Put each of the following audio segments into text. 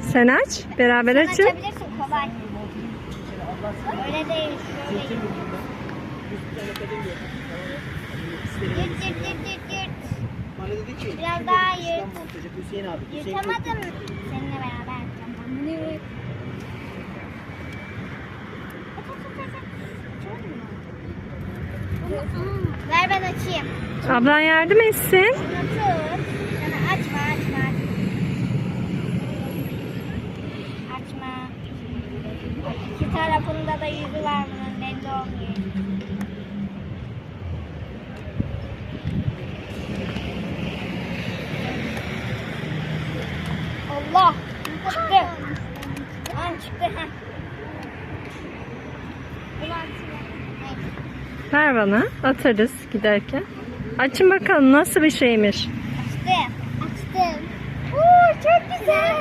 Sen aç. Beraber Sen açın. açabilirsin kolay. Öyle değil. Şöyle. Yırt yırt yırt yırt yırt. Bana dedi ki Biraz daha yırt. Hüseyin abi. Hüseyin Yırtamadım. Seninle beraber yapacağım ben bunu. Ver ben açayım. Ablan yardım etsin. Şunu tut. Sana açma açma açma. Açma. İki tarafında da yüzü var bunun belli olmuyor. Allah! Çıktı. An çıktı. Ver bana. Atarız giderken. Açın bakalım nasıl bir şeymiş. Açtım. Açtım. Oo, çok güzel.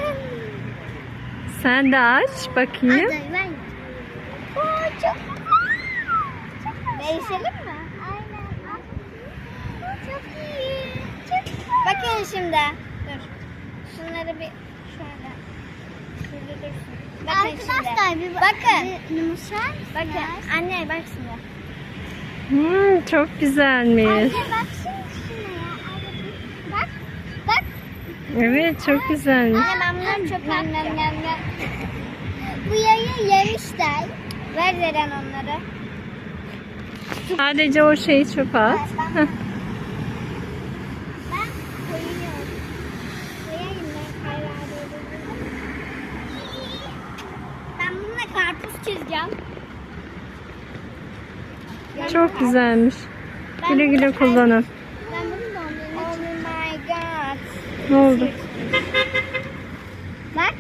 Sen de aç bakayım. ben. Oo, çok Değişelim mi? Aynen. Oo, çok iyi. Çok güzel. Bakın şimdi. Dur. Şunları bir şöyle. Bakın Arkadaşlar şimdi. bir bakın. Yumuşar Bakın. Anne bak şimdi. Hmm, çok güzelmiş. Anne bak şimdi şuna ya. Bak. Bak. Evet çok güzelmiş. Anne ben bunları çöpe atacağım. Bu yayı yemişler. Ver Zeren onları. Sadece o şeyi çöpe at. Ben, ben koyuyorum. Koyayım ben karar Ben bununla karpuz çizeceğim. Çok güzelmiş. Ben Güle güle kullanın. Ben bunu dondurma Oh my god. Ne oldu? Bak.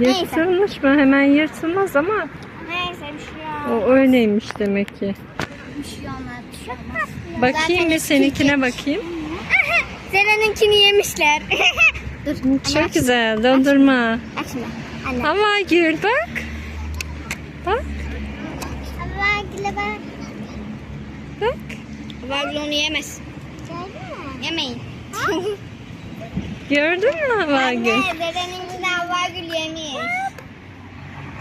Yırtılmış mı? Hemen yırtılmaz ama Neyse bir şey yok. O öyleymiş demek ki. Bir şey olmaz. bir şey olmaz. Bakayım bir seninkine bakayım. Zeren'inkini yemişler. Dur. Çok güzel. Dondurma. Aç şimdi. Anne. Hava gül bak. Bak Vergile bak. bak. Vergile onu yemez. Yemeyin. Gördün mü hava gül? Anne Zeren'inkinden Vergil yemiş.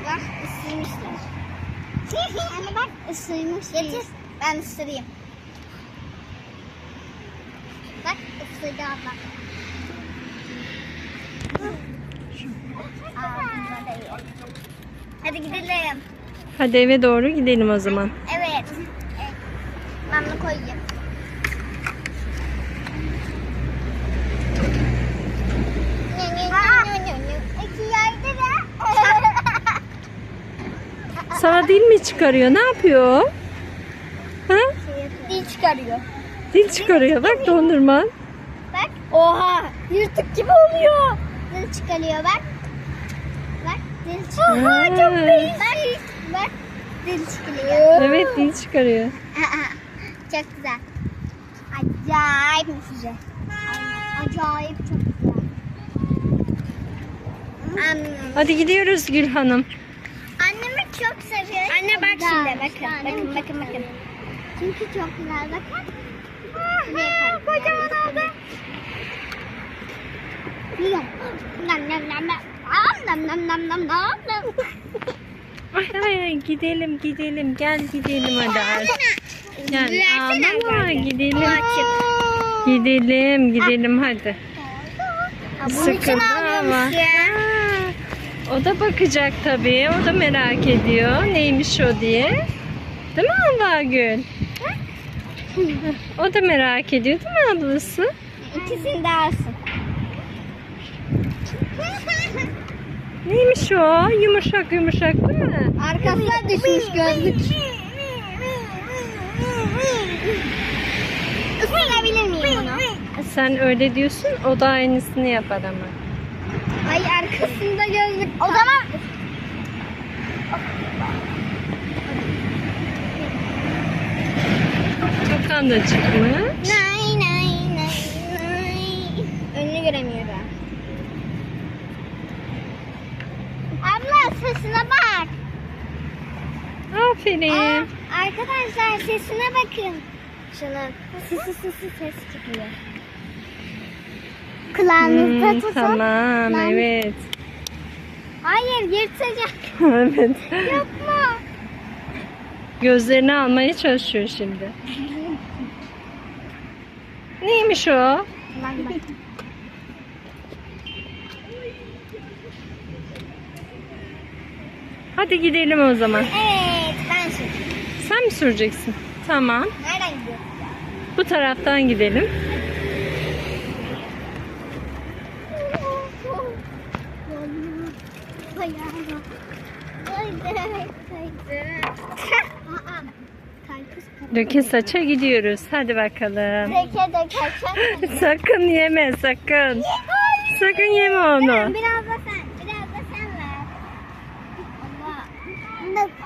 Bak ısırmışlar. Anne bak ısırmış. Getir. Ben ısırayım. Bak ısırdı abla. Hadi gidelim. Hadi eve doğru gidelim o zaman. Evet. evet. Ben bunu koyayım. Sana dil mi çıkarıyor? Ne yapıyor? Ha? Dil çıkarıyor. Dil çıkarıyor. Bak dondurman. Bak. Oha. Yırtık gibi oluyor. Dil çıkarıyor bak. Bak. Dil çıkarıyor. Oha, çok değişik. Bak. Bak. Dil çıkarıyor. Evet dil çıkarıyor. çok güzel. Acayip güzel. Acayip çok güzel. Hadi gidiyoruz Gül Hanım. Çok seviyorum. Anne bak şimdi bakın. Bakın bakın bakın. Çünkü çok güzel bakın. Aa, kocaman oldu. Yiyorum. Nam nam nam nam. Nam nam nam nam nam nam. Ay, ay, gidelim gidelim. Gel gidelim hadi artık. Gel ağlama gidelim. Gidelim gidelim hadi. Sıkıldı ama. ya. O da bakacak tabii. O da merak ediyor. Neymiş o diye. Değil mi Hava Gül? O da merak ediyor değil mi ablası? İkisini de alsın. Neymiş o? Yumuşak yumuşak değil mi? Arkasına düşmüş gözlük. Isırabilir miyim bunu? Sen öyle diyorsun. O da aynısını yapar ama. Ay arkasında gözlük. O zaman Tokan da çıkmış. Nay nay nay nay. Önünü göremiyorum. Abla sesine bak. Aferin. Aa, arkadaşlar sesine bakın. Şunun sisi sisi ses çıkıyor. Kulağınızda Hmm, tutun. tamam evet. Hayır yırtacak. evet. Yapma. Gözlerini almaya çalışıyor şimdi. Neymiş o? Hadi gidelim o zaman. Evet ben şimdi. Sen mi süreceksin? Tamam. Nereden gidiyorsun? Bu taraftan gidelim. ayağına. Döke saça gidiyoruz. Hadi bakalım. Döke döke saç. sakın yeme sakın. sakın yeme onu. Biraz da sen. Biraz da sen ver. Allah.